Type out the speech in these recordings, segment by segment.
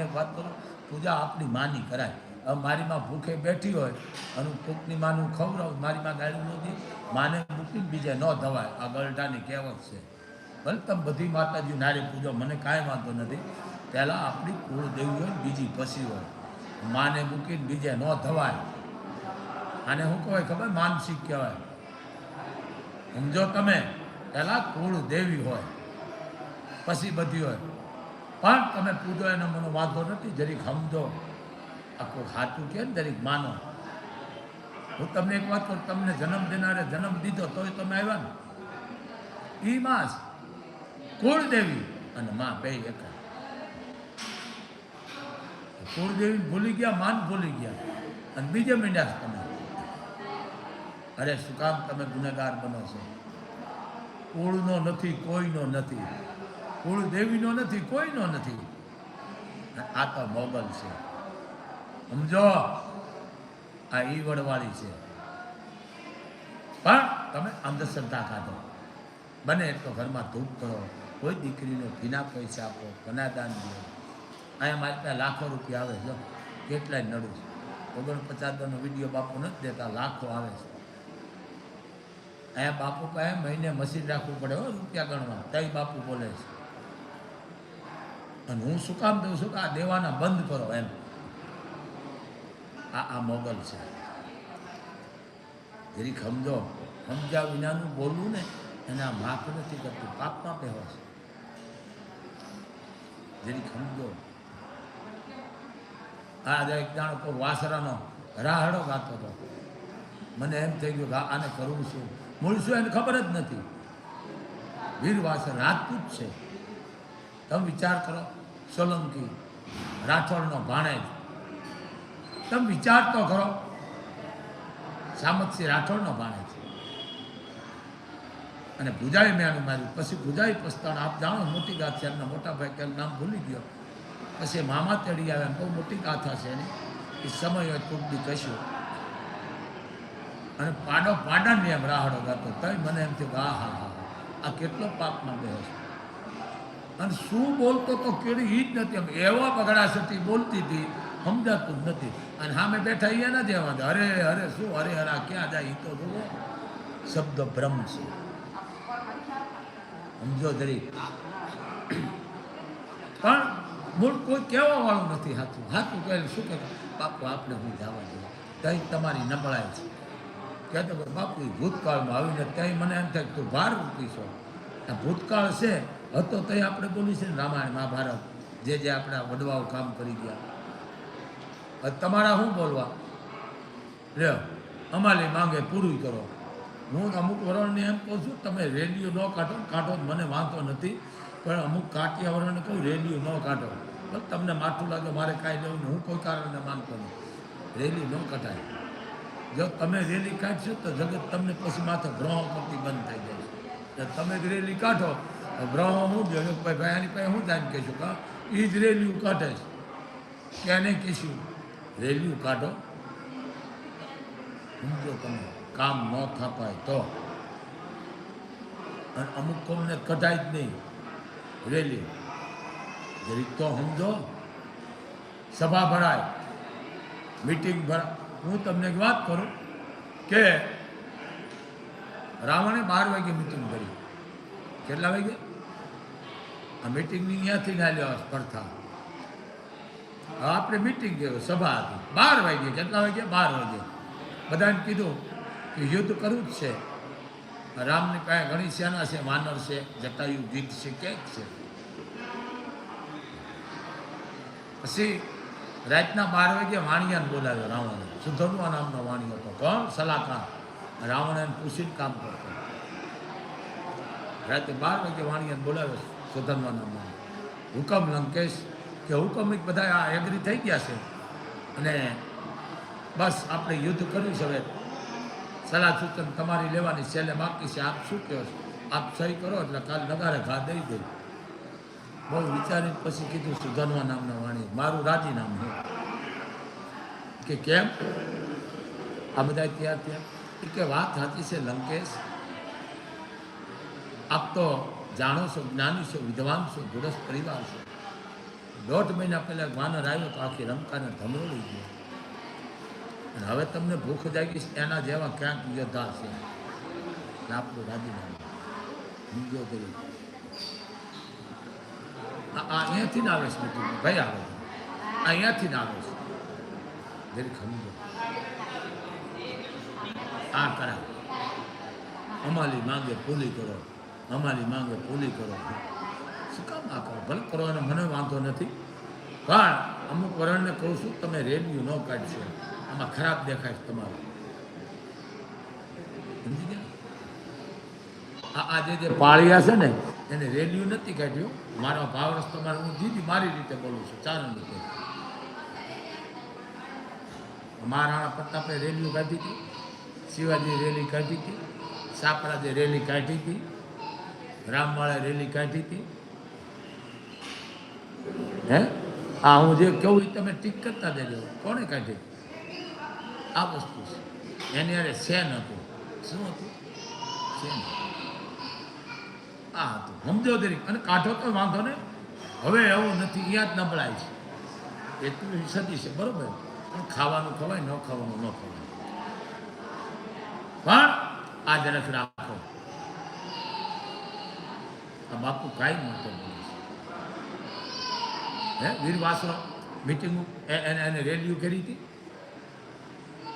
તમને એક વાત કરું, પૂજા આપણી માની કરાય. હવે મારી ભૂખે બેઠી હોય, અને કોકની માનું ખવડાવું, મારી માં ગાળું નથી માને મૂકીને બીજે ન ધવાય. આ ગલઢાની કહેવત છે. ભલે તમે બધી માતાજી નારી પૂજો, મને કાંઈ વાંધો નથી. પહેલાં આપણી કુળદેવી હોય બીજી પછી હોય. માને મૂકીને બીજે ન ધવાય. આને શું કહેવાય ખબર? માનસિક કહેવાય. સમજો તમે? પહેલાં કુળદેવી હોય પછી બધી હોય. પણ તમે પૂજો એનો, મને વાંધો નથી, જરીક સમજો. આખું સાચું કે ને, જરીક માનો. હું તમને એક વાત કહું, તમને જન્મ દેનારે જન્મ દીધો, તોય તમે આવ્યા ને. ઈ માસ કુળદેવી અને માં બે એક. કુળદેવી ભૂલી ગયા, માન ભૂલી ગયા. અને બીજે મીંડ્યા તમે. અરે શું કામ તમે ગુનેગાર બનો છો? કુળનો નથી, કોઈનો નથી. કુળદેવીનો નથી, કોઈનો નથી. આ તો મોગલ છે. સમજો? આ ઈ વડવાળી છે. પણ તમે અંધશ્રદ્ધા કાઢો. બને એટલો ઘરમાં ધૂપ કરો. કોઈ દીકરીને ભીના પૈસા આપો કનાદાન દો. અહીંયા મારી ત્યાં લાખો રૂપિયા આવે છે કેટલાય નડું છે. ઓગણપચાસનો વીડિયો બાપુ નથી દેતા, લાખો આવે છે. અહીંયા બાપુ કહે, મહિને મશીન રાખવું પડે હો, રૂપિયા ગણવા. તઈ બાપુ બોલે છે. અને હું શું કામ દઉં છું કે આ દેવાના બંધ કરો એમ. આ આ મોગલ છે. જરીક સમજો, સમજ્યા વિનાનું બોલવું ને એને આ માફ નથી કરતું. પાપમાં પહેવો છે. જરીક સમજો. આ એક જાણો કોઈ વાસરાનો રાહડો ગાતો હતો. મને એમ થઈ ગયું કે આને કરવું શું મૂળ શું એને ખબર જ નથી. વીર વાસર રાજપૂત છે. તમે વિચાર કરો. સોલંકી, રાઠોડનો ભાણેજ. તમે વિચાર તો કરો, સામતસિંહ રાઠોડનો ભાણેજ. અને ભુજાઈ મેળું માર્યું. પછી ભુજાઈ પસ્તાણ આપ જાણો મોટી ગાથ છે, એમના મોટા ભાઈ કે નામ ભૂલી ગયો. પછી મામા તેડી આવ્યા બહુ મોટી ગાથા છે એની. એ સમય હોય બી કશું અને પાડો પાડાને એમ રાહડો ગાતો. તય મને એમ થયું હા હા હા. આ કેટલો પાપમાં ગયો છે? અને શું બોલતો તો કેળી ઈ જ નથી. એમ એવા હતી બોલતી હતી, સમજાતું નથી. અને સામે બેઠા એ નથી એમાં અરે અરે, શું? અરે અરે ક્યાં જાય? તો જુઓ. શબ્દ ભ્રમ છે. સમજો જરી. પણ મૂળ કોઈ કહેવા વાળું નથી હાથું. હાથું કહે શું કહે બાપુ, આપણે હું જવા દઉં. તઈ તમારી નબળાઈ છે. કહેતો બાપુ એ ભૂતકાળમાં આવીને ત્યાં મને એમ થાય તું ભાર મૂકીશો આ ભૂતકાળ છે. હતો તો આપણે બોલી છે રામાયણ, મહાભારત, જે જે આપણા વડવાઓ કામ કરી ગયા. તમારા શું બોલવા? રહ્યો અમારી માંગે પૂરું કરો. હું અમુક વરણને એમ કહું છું, તમે રેડિયો ન કાઢો કાઢો મને, વાંધો નથી. પણ અમુક કાટિયા વરણને કહું, રેડિયો ન કાઢો. પણ તમને માઠું લાગે મારે કાંઈ લેવું હું કોઈ કારણે માનતો નહીં. રેલી ન કઢાય. જો તમે રેલી કાઢશો તો જગત તમને પછી માથે ગ્રહો કરતી બંધ થઈ જાય તમે જ રેલી કાઢો ગ્રહો હું જ ભાઈ ભાઈ, આની પાસે હું જાણ કહીશું? કા? એ જ રેલ્યુ કાઢે છે. ક્યાં નહીં કહીશું? રેલ્યુ કાઢો. સમજો તમે કામ ન થાપાય તો. અને અમુક કોમને કઢાય જ નહીં. રેલી. જરીક તો સમજો, સભા ભરાય. મીટિંગ ભરાય હું તમને એક વાત કરું કે રાવણે બાર વાગે મિટિંગ કરી કેટલા વાગે? આ મિટિંગની અહીંયાથી ના લેવા સ્પર્ધા. આપણે મિટિંગ ગયો સભા હતી. બાર વાગ્યા, કેટલા વાગ્યા? બાર વાગ્યે. બધાને કીધું કે યુદ્ધ કરવું જ છે. રામની પાસે ઘણી સેના છે? વાનર છે? જટાયુ ગીત છે ક્યાંક છે? પછી રાતના બાર વાગે વાણિયાને બોલાવ્યો રાવણે. સુધરવા નામનો વાણિયો હતો. કોણ? સલાહકાર. રાવણે પૂછીને કામ કરતો. રાતે બાર વાગે વાણિયાને બોલાવ્યો. સુધરવા નામનો હુકમ લંકેશ, કે હુકમ બધા આ એગ્રી થઈ ગયા છે. અને બસ આપણે યુદ્ધ કર્યું છે હવે. સલાહ સૂચન તમારી લેવાની છેલ્લે બાકી છે. આપ શું કહો આપ સહી કરો, એટલે કાલ નગારે ઘા દઈ દઈ બહુ વિચારી પછી કીધું સુધનવા નામના વાણી મારું રાજીનામું કે કેમ? આ બધા ત્યાં ત્યાં. કે વાત સાચી છે, લંકેશ. આપ તો જાણો છો, જ્ઞાની છો, વિદ્વાન છો ગુરસ પરિવાર છો. દોઢ મહિના પહેલાં વાનર આવ્યો તો આખી રમકાને ધમરોળી ગયો. અને હવે તમને ભૂખ જાગી એના જેવા ક્યાંક યોદ્ધા છે. આપણું રાજીનામું. સમજો કરી આ અહીંયાથી ના આવે છે મિટિંગ ભાઈ આવે. છે અહીંયાથી ના આવે છે. જરી ખમજો આ કરા અમારી માંગે પૂરી કરો. અમારી માંગે પૂરી કરો. શું કામ આ કરો? ભલે કરવાનો મને વાંધો નથી, પણ અમુક વરણને કહું છું, તમે રેડિયો ન કાઢશો. આમાં ખરાબ દેખાય છે તમારું. સમજી ગયા? આ જે જે પાળિયા છે ને, એને રેડિયો નથી કાઢ્યો. મારો ભાવ રસ્તો તમારે હું દીદી મારી રીતે બોલું છું ચારણ રીતે મહારાણા પ્રતાપે રેલીઓ કાઢી હતી, શિવાજી રેલી કાઢી હતી સાપરાજે રેલી કાઢી હતી રામવાળે રેલી કાઢી હતી? હે? હા હું જે કહું એ તમે ટીક કરતા દેજો. કોણે કાઢી? આ વસ્તુ છે. એની અરે સેન હતું. શું હતું? સેન આ હતું. સમજો દરેક અને કાઢો તો વાંધો ને હવે એવું નથી. જ નબળાય છે. એટલું સદી છે. બરોબર? પણ ખાવાનું ખવાય, ન ખાવાનું ન ખવાય. પણ આ જરાક રાખો. આ બાપુ કાંઈ બોલે છે. હે, વીરવાસરો મિટિંગ એને એને રેલીઓ કરી હતી.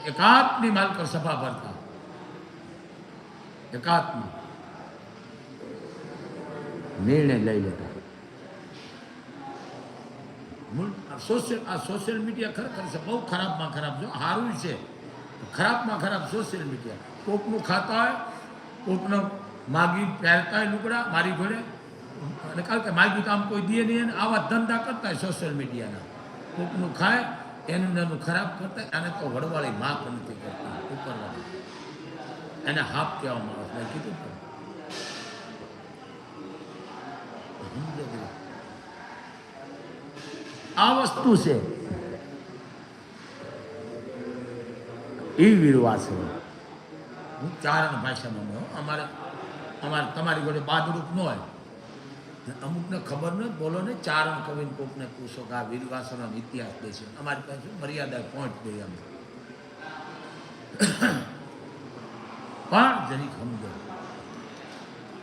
એકાત્મી માલકર સભા ભરતા. એકાત્મી. નિર્ણય લઈ લેતા. સોશિયલ આ સોશિયલ મીડિયા ખરેખર છે, બહુ ખરાબમાં ખરાબ જો સારું છે. ખરાબમાં ખરાબ સોશિયલ મીડિયા કોકનું ખાતા હોય, કોકનો માગી પહેરતા હોય લુગડા મારી જોડે અને કારણ કે માગ્યું કામ કોઈ દે નહીં અને આવા ધંધા કરતા હોય સોશિયલ મીડિયાના કોકનું ખાય, એનું એનું ખરાબ કરતા આને તો વડવાળી માપ નથી કરતી, ઉપરવાળી. એને હાફ કહેવામાં આવે મેં કીધું પણ. આ વસ્તુ છે. એ વિરવા છે. હું ચારણ ભાષામાં. અમારે અમારે તમારી જોડે બાદરૂપ ન હોય. અમુકને ખબર ન બોલો ને ચારણ કવિને કોકને પૂછો કે આ વીરવાસનો ઇતિહાસ દે છે. અમારી પાસે મર્યાદા પહોંચ ગઈ અમે પણ જરીક સમજો.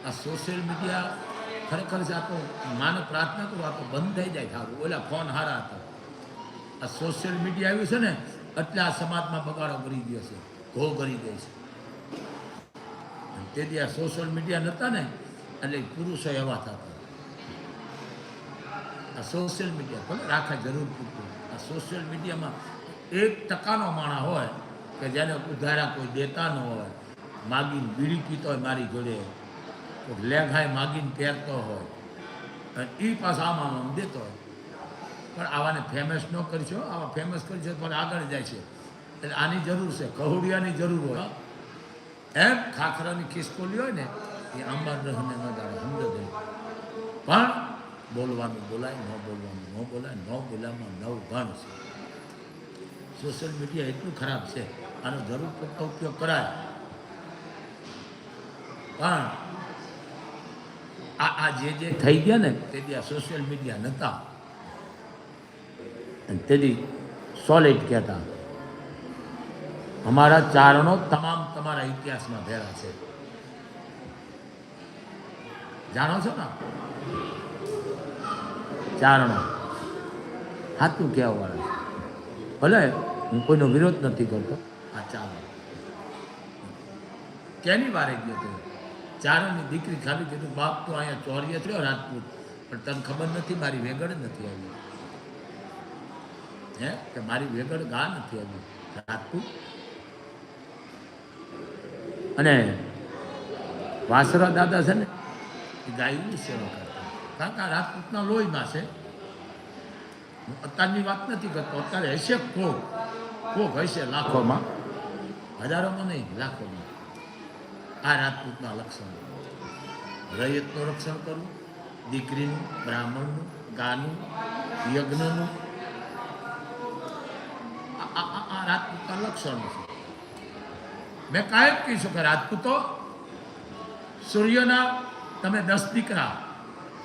આ સોશિયલ મીડિયા ખરેખર છે, આ તો માને પ્રાર્થના કરું, આ તો બંધ થઈ જાય સારું ઓલા ફોન હારા હતા. આ સોશિયલ મીડિયા આવ્યું છે ને, એટલે આ સમાજમાં બગાડો કરી ગયો છે, ઘો કરી દે છે. તેથી આ સોશિયલ મીડિયા નહોતા ને, એટલે પુરુષો એવા થતા આ સોશિયલ મીડિયા ભલે રાખે જરૂર પૂરતું, આ સોશિયલ મીડિયામાં એક ટકાનો માણસ હોય કે જેને ઉધારા કોઈ દેતા ન હોય, માગીને બીડી પીતો હોય મારી જોડે કોઈ લેઘાય માગીને પહેરતો હોય, અને એ પાછા આમાં આમ દેતો હોય. પણ આવાને ફેમસ ન કરશો આવા ફેમસ કરશો પણ આગળ જાય છે. એટલે આની જરૂર છે, કહુડિયાની જરૂર હોય. એમ ખાખરાની ખિસકોલી હોય ને, એ આંબા રહને ન દાડે સમજો પણ બોલવાનું બોલાય, ન બોલવાનું ન બોલાય, ન બોલામાં નવ ભાન છે. સોશિયલ મીડિયા એટલું ખરાબ છે, આનો જરૂર પડતો ઉપયોગ કરાય. પણ આ જે જે થઈ ગયા ને, તે આ સોશિયલ મીડિયા નહોતા તેથી સોલિડ કહેતા. અમારા ચારણો તમામ તમારા ઇતિહાસમાં ભેળા છે. જાણો છો ને? ચારણો સાચું કહેવા વાળા ભલે, હું કોઈનો વિરોધ નથી કરતો. આ ચારણ કેની વારે ગયો તો? ચારણની દીકરી ખાલી કીધું, બાપ તો અહીંયા ચોરીએ થયો રાજપૂત. પણ તને ખબર નથી, મારી વેગડ નથી આવી. હે? કે મારી વેગડ ગા નથી આવી? રાજપૂત? અને વાસરા દાદા છે ને, એ ગાયની સેવા કરતા. કારણ કે રાજપૂતના લોહીમાં છે. હું અત્યારની વાત નથી કરતો, અત્યારે હશે કોક કોક હશે લાખોમાં. હજારોમાં નહીં, લાખોમાં. આ રાજપૂતના લક્ષણ. રૈયતનું રક્ષણ કરવું, દીકરીનું, બ્રાહ્મણનું, ગાનું, યજ્ઞનું. આ રાજપૂતના લક્ષણો છે. મેં કાયમ કહીશું કે રાજપૂતો, સૂર્યના તમે દસ દીકરા,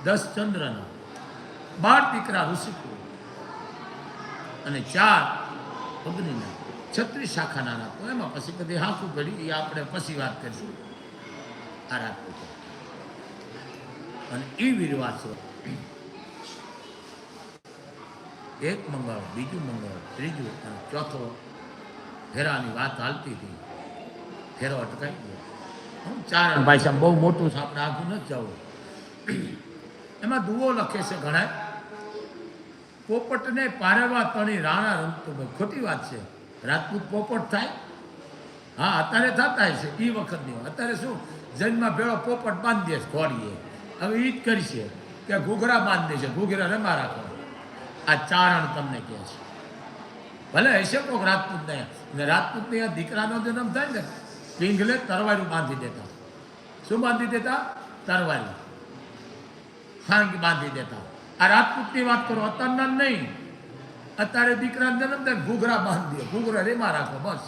દસ ચંદ્રના, બાર દીકરા ઋષિકુળ અને ચાર અગ્નિના, છત્રીસ શાખાના નાખો એમાં પછી બધી હાંકું પડી એ આપણે પછી વાત કરીશું. આ રાજપૂતો. અને એ વિરવાસો એક મંગળ, બીજું મંગળ, ત્રીજું અને ચોથો ફેરાની વાત હાલતી હતી. ફેરો અટકાઈ ગયો હું ચાર ભાઈ સાહેબ બહુ મોટું છે, આપણે આગું નથી જવું. એમાં દુઓ લખે છે ઘણા. પોપટને પારેવા તણી રાણા રમતો ભાઈ ખોટી વાત છે. રાજપૂત પોપટ થાય? હા, અત્યારે થતા છે એ વખતની અત્યારે શું? જન્મમાં ભેળો પોપટ બાંધી દે ઘોડીએ. હવે એ જ કરશે કે ઘૂઘરા બાંધી છે ઘૂઘરા રમા રાખો આ ચારણ તમને કહે છે. ભલે હશે કોઈક રાજપૂત ને ને રાજપૂત ને દીકરાનો જન્મ થાય ને પિંગલે તરવારી બાંધી દેતા શું બાંધી દેતા તરવારી હાંગ બાંધી દેતા આ રાજપૂતની વાત કરો અત્યારના નહીં અત્યારે દીકરા જન્મ થાય ઘૂઘરા બાંધી દે ઘૂઘરા રેમાં રાખો બસ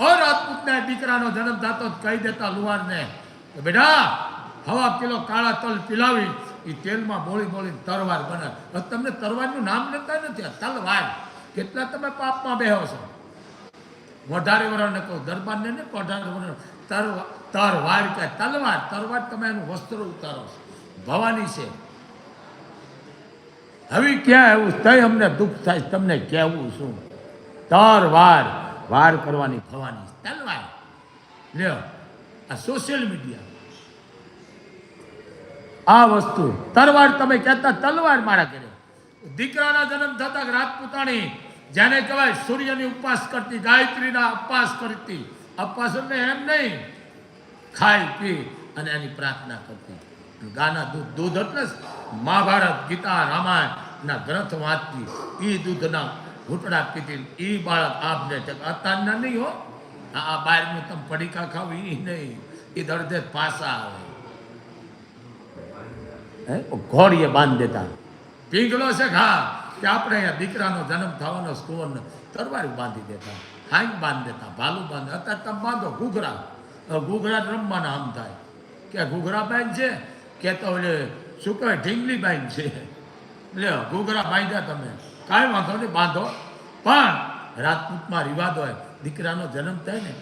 અરાજપૂતને દીકરાનો જન્મ થતો કહી દેતા લુહારને કે બેટા હવા કિલો કાળા તલ પીલાવી એ તેલમાં બોળી બોળી તરવાર બને હવે તમને તરવારનું નામ લેતા નથી તલવાર કેટલા તમે પાપમાં બેહો છો વઢારે વરાને કહો દરબારને ને અઢારે વરણ. તરવા તરવાર કે તલવાર તરવાર તમે એનું વસ્ત્ર ઉતારો છો. ભવાની છે. હવે ક્યાં એવું તય અમને દુઃખ થાય. તમને કહેવું શું તર વાર વાર કરવાની થવાની તલવાર. લ્યો, આ સોશિયલ મીડિયા આ વસ્તુ. તલવાર તમે કહેતા, તલવાર મારા ઘરે. દીકરાના જન્મ થતા રાજપૂતાણી જેને કહેવાય સૂર્યની ઉપવાસ કરતી, ગાયત્રીના ઉપવાસ કરતી, ઉપવાસ એટલે એમ નહીં ખાઈ પી અને એની પ્રાર્થના કરતી. ગાના દૂધ દૂધ એટલે મહાભારત, ગીતા, રામાયણના ગ્રંથ વાંચતી. એ દૂધના ઘૂંટડા પીતી એ બાળક આપને અત્યારના નહીં હો. આ બહારનું તમે પડીકા ખાવ એ નહીં. એ દર્દે પાસા આવે. ઘોડીએ બાંધ દેતા. પીંગલો છે ઘા. કે આપણે અહીંયા દીકરાનો જન્મ થવાનો સ્કોર તરવારી બાંધી દેતા હાંગ બાંધી દેતા, ભાલું બાંધે અત્યારે તમે બાંધો ઘૂઘરા. ઘૂઘરા રમવાના આમ થાય. કે ઘૂઘરા બાંધ છે? કે તો એટલે શું કહેવાય ઢીંગલી બાંધ છે. એટલે ઘૂઘરા બાંધ્યા તમે. કાંઈ વાંધો નહીં, બાંધો. પણ રાજપૂતમાં રિવાજ હોય, દીકરાનો જન્મ થાય ને,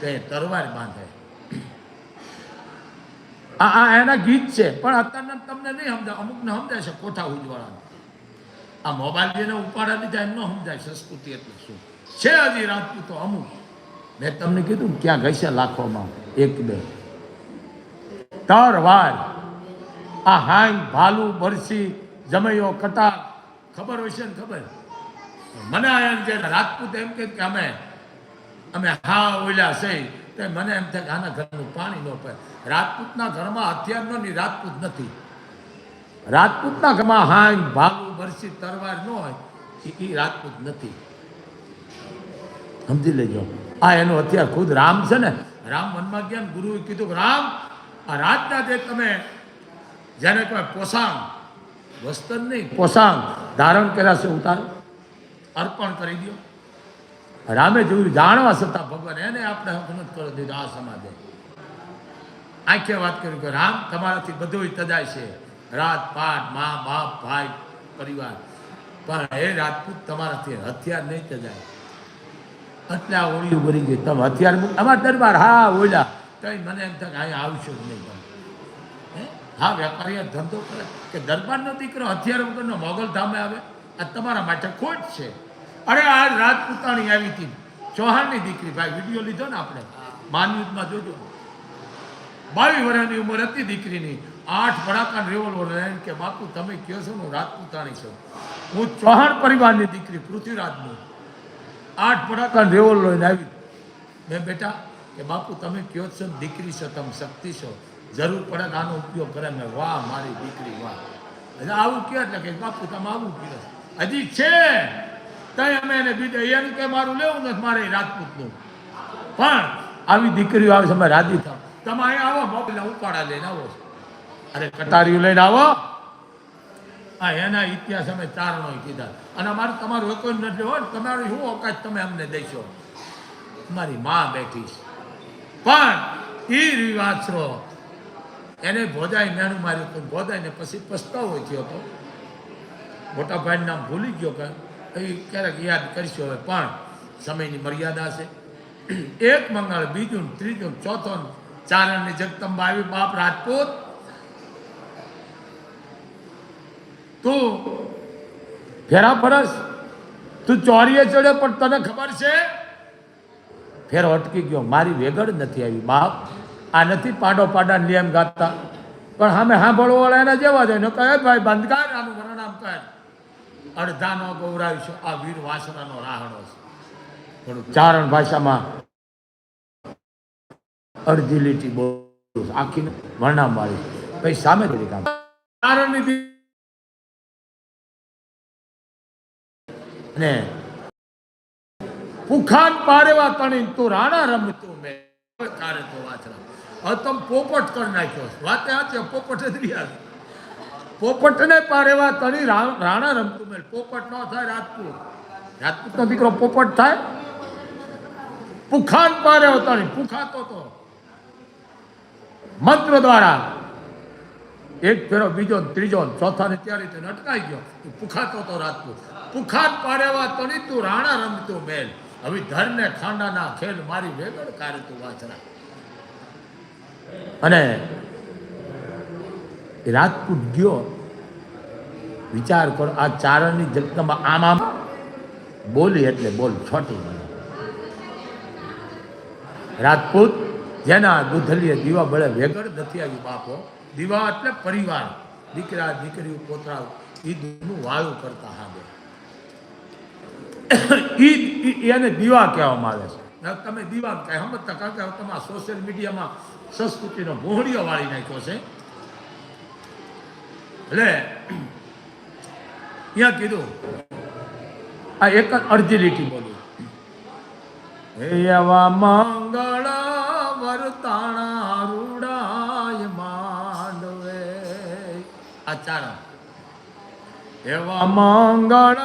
તે તરવાર બાંધે. આ એના ગીત છે, પણ અત્યારના તમને નહીં સમજાય. અમુકને સમજાય છે, કોઠા ઉજવાળાને. આ મોબાઈલ ઉપાડા લીધા એમ ન સમજાય, સંસ્કૃતિ એટલે શું? છે હજી રાજપૂતો અમુક. મેં તમને કીધું ક્યાં છે લાખોમાં? એક, બે. તર વાર આ હાંગ ભાલુ, બરસી, જમૈયો કટા ખબર હોય છે ને ખબર? મને આયા જે રાજપૂત એમ કે અમે અમે હા ઓલ્યા છે. તે મને એમ થાય કે આના ઘરનું પાણી ન પડે. રાજપૂતના ઘરમાં હથિયારની રાજપૂત નથી. રાજપૂતના ઘરમાં હાંગ ભાલુ બરસી તરવાર ન હોય, એ- રાજપૂત નથી. સમજી લેજો. આ એનો અત્યારે ખુદ રામ છે ને, રામ મનમાં ગયા ગુરુએ કીધું રામ, આ રાતના જે તમે જેને કોઈ પોષાંગ વસ્તર નહીં પોષાંગ ધારણ કર્યા છે ઉતાર, અર્પણ કરી દો રામે જોયું જાણવા છતાં ભગવાન એને આપણે હકમત કરી દીધું આ સમાજે. આંખે વાત કરી કે, રામ, તમારાથી બધું તજાય છે. રાત પાટ મા બાપ ભાઈ પરિવાર. પણ હે રાજપૂત તમારાથી હથિયાર નહીં તજાય એટલે આ ઓળિયું ભરી ગઈ તમે હથિયાર અમારા દરબાર હા ઓલા કઈ મને એમ થાય અહીંયા આવશો જ નહીં તમે હે? હા વેપારીએ ધંધો કરે કે દરબારનો દીકરો હથિયાર વગરનો મોગલ ધામે આવે? આ તમારા માટે ખોટ છે. અરે આ રાજપૂતાણી આવી હતી. ચૌહાણની દીકરી. ભાઈ વીડિયો લીધો ને આપણે? માનયુદ્ધમાં જોજો. બાવીસ વર્ષની ઉંમર હતી દીકરીની. આઠ વડાકાન રેવોલ્વર લઈને કે, બાપુ, તમે કહો છો હું રાજપૂતાણી છું. હું ચૌહાણ પરિવારની દીકરી, પૃથ્વીરાજની. આઠ વડાકાન રેવોલ્વર લઈને આવી. મેં બેટા કે, બાપુ, તમે કહો છો દીકરી છો, તમે શક્તિ છો. જરૂર પડે આનો ઉપયોગ કરે. મેં, વાહ, મારી દીકરી, વાહ. એટલે આવું કહે એટલે કે, બાપુ, તમે આવું કહો હજી છે. તઈ અમે એને બીજે એનું કે મારું લેવું નથી, મારે રાજપૂતનું. પણ આવી દીકરીઓ આવે છે, અમે રાજી થાવ. તમે અહીંયા આવો મોબાઈલ ઉપાડા લઈને આવો છો. અરે કટારીઓ લઈને આવો. હા એના ઇતિહાસ અમે ચારણો કીધા. અને અમારે તમારું કોઈ નથી હોય તમારું શું ઓકાત તમે અમને દેશો? મારી માં બેઠી પણ એ રિવાજ છો એને ભોજાઈ નાનું માર્યું હતું. ભોજાઈને પછી પસ્તાવો થયો હતો. મોટા નામ ભૂલી ગયો કે ક્યારેક યાદ કરીશું હવે. પણ સમયની મર્યાદા છે. એક મંગળ, બીજું ત્રીજું ચોથો ચોથું ને જગદંબા આવી, બાપ રાજપૂત. તું ફેરા ફરસ. તું ચોરીએ ચડ્યો પણ તને ખબર છે? ફેરો અટકી ગયો. મારી વેગડ નથી આવી, બાપ. આ નથી પાડો પાડા નિયમ ગાતા. પણ સામે સાંભળવો વાળા એના જેવા જ કહે ભાઈ, બંધકાર, આનું વર્ણનામ કર. અડધાનો ગૌરાવીશું. આ વીર વાસણાનો રાહણો છે. ચારણ ભાષામાં અડધી લીટી બોલું આખી વર્ણામ વાળી પછી સામે કામ. ચારણની અને પુખાન પારેવા તણી તું રાણા રમતું મેં. કારે તો વાછરા હવે પોપટ કરી નાખ્યો. વાતે આ પોપટ જ રહ્યા પોપટને પારેવા તણી રાણા રમતું મેં. પોપટ ન થાય, રાજપૂત. રાજપૂતનો દીકરો પોપટ થાય. પુખાન પારે તણી. પુખાતો તો. મંત્ર દ્વારા. એક ફેરો, બીજો ત્રીજો ચોથા ને ત્યારે અટકાઈ ગયો. પુખાતો તો રાજપૂત. પુખાત પાડેવા તણી તું રાણા રમતું મેલ. હવે ધરને ખાંડાના ખેલ મારી વેગળ કારે તું વાછરા. અને રાજપૂત ગયો. વિચાર કરો, આ ચારણની જગતમાં આમ આમ બોલી એટલે બોલ છોટી રાજપૂત, જેના દુધલીએ દીવા બળે વેગળ નથી આવ્યું બાપો. દીવા એટલે પરિવાર. દીકરા દીકરી પોતરા એ દૂધનું વાળું કરતા હાબે ઈ એને દીવા કહેવામાં આવે છે. તમે દીવા કહે સમજતા? કે તમારા સોશિયલ મીડિયામાં સંસ્કૃતિનો મોહડીઓ વાળી નાખ્યો છે. એટલે ત્યાં કીધું, આ એક જ અડધી લીટી બોલી. એવા મંગળ વર્તાણા રૂડાય માંડવે. આ ચાર એવા મંગળ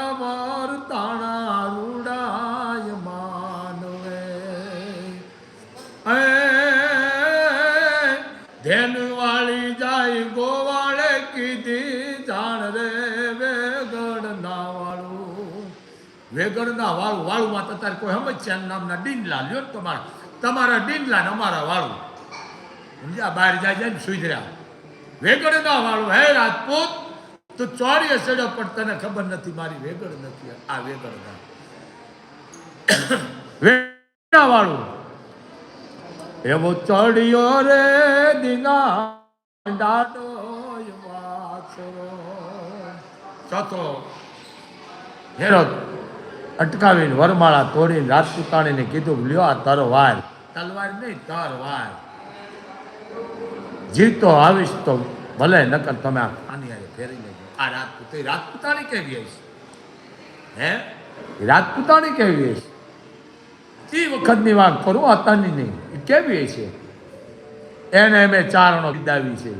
ના વાળું, વાળુમાં તો કોઈ સમજ નામના ડીંડલા લ્યો ને તમારા. તમારા ડીંડલા ને અમારા વાળું. સમજ્યા? બહાર જાય ને સુધર્યા. વેગડ ના વાળું. હે રાજપૂત, તું ચોરીએ ચડ્યો પણ તને ખબર નથી મારી વેગડ નથી. આ વેગડ ના. વેગડા વાળું. એવો ચડ્યો રે દિના ડાડો ચોથો. હેરો અટકાવીને વરમાળા તોડીને રાજપૂતાણીને કીધું લ્યો આ તરવાર વાર તલવાર નહીં તરવાર વાર જીવતો આવીશ તો ભલે, નકર તમે આ આની આવી ફેરી લેજો. આ રાજપૂત રાજપૂતાણી કેવી હશે? હે? રાજપૂતાણી કેવી હશે? એ વખતની વાત કરું અત્યારની નહીં. એ કેવી છે એને અમે ચારણો બિદાવી છે.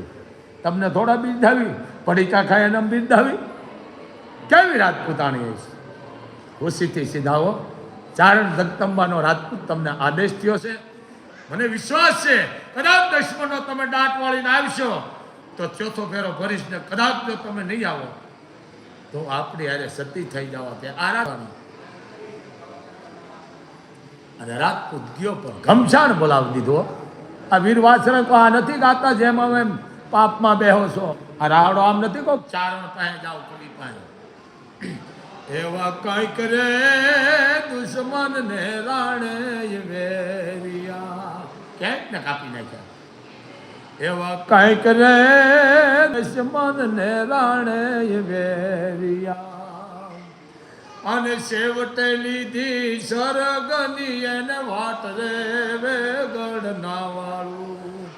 તમને થોડા બિદાવી પડીકા ખાય એને બિદાવી કેવી રાજપૂતાણી છે ખુશીથી સીધાઓ ચારણ જગતંબાનો રાજપૂત તમને આદેશ થયો છે. મને વિશ્વાસ છે, કદાચ દુશ્મનો તમે દાંત વાળીને આવશો, તો ચોથો ફેરો ભરીશ ને કદાચ જો તમે નહીં આવો, તો આપણી હારે સતી થઈ જવા તે આરાધવાની અને રાજપૂત ગયો પણ ઘમસાણ બોલાવી દીધો. આ વીર વાસણ કો આ નથી ગાતા જેમ અમે પાપમાં બેહો છો. આ રાવડો આમ નથી કહો ચારણ પાસે જાઓ કડી પાસે. એવા કંઈક રે દુશ્મન ને રાણે વેરિયા. ક્યાંક ને કાપી નાખ્યા? એવા કંઈક રે દુશ્મન ને રાણે વેરિયા. અને સેવટે લીધી સરગની એને વાત રે વેગડ ના વાળું.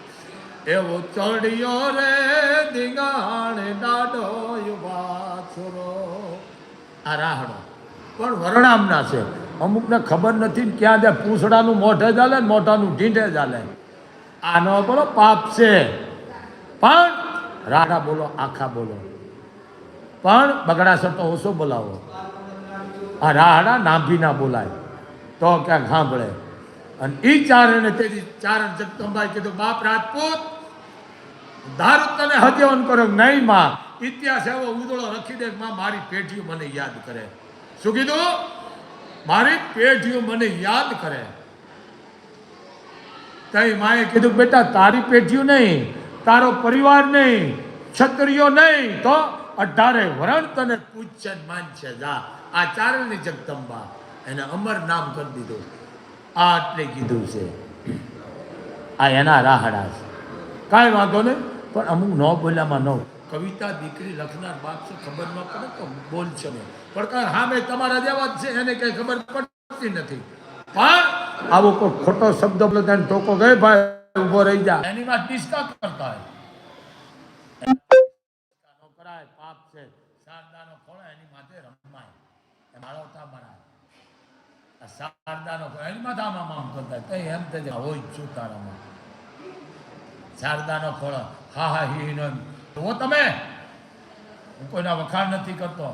એવો ચડિયો રે, દીગાણે દાડો વાછરો. આ રાહડો પણ વરણામના છે. અમુકને ખબર નથી ને ક્યાં જાય પૂછડાનું મોઢે ચાલે ને મોઢાનું ઢીંઢે ચાલે. આનો બોલો, પાપ છે. પણ રાડા બોલો, આખા બોલો. પણ બગડાસર તો ઓછો બોલાવો. આ રાહડા નાભી બોલાય. તો ક્યાંક સાંભળે. અને એ ચારણે તેથી ચારણ જગદંબાઈ કીધું, બાપ રાજપૂત ધારું તને હત્યાવન કરો, નહીં માં ઇતિહાસ એવો ઉદળો રખી દે મારી પેઢીઓ મને યાદ કરે. શું કીધું? મારી પેઢીઓ મને યાદ કરે. તઈ માએ કીધું, બેટા, તારી પેઢીઓ નહીં, તારો પરિવાર નહીં, છત્રીઓ નહીં, તો અઢારે વરણ તને પૂછશે માનશે. જા, આ ચારણની જગદંબા એને અમર નામ કરી દીધું. આ એટલે કીધું છે. આ એના રાહડા છે. કાંઈ વાંધો નહીં, પણ અમુક ન બોલ્યામાં ન કવિતા દીકરી લખનાર બાપ છે ખબર ન પડે તો બોલ ચલો પણ કાંઈ હા મેં તમારા જેવા જ છે એને કંઈ ખબર પડતી નથી. પણ આવો કોઈ ખોટો શબ્દ બોલે ટોકો ગયો ભાઈ ઊભો રહી જા. એની વાત ડિસ્કા કરતા હોય. નો કરાય પાપ છે. શારદાનો ખોળો એની માથે રમાય. એ માળવતા મરાય. શારદાનો એની માથે આમ આમ આમ કરતા કઈ એમ તે હોય છું તારામાં. શારદાનો ખોળો હા હા હી નો જુઓ તમે કોઈના વખાણ નથી કરતો.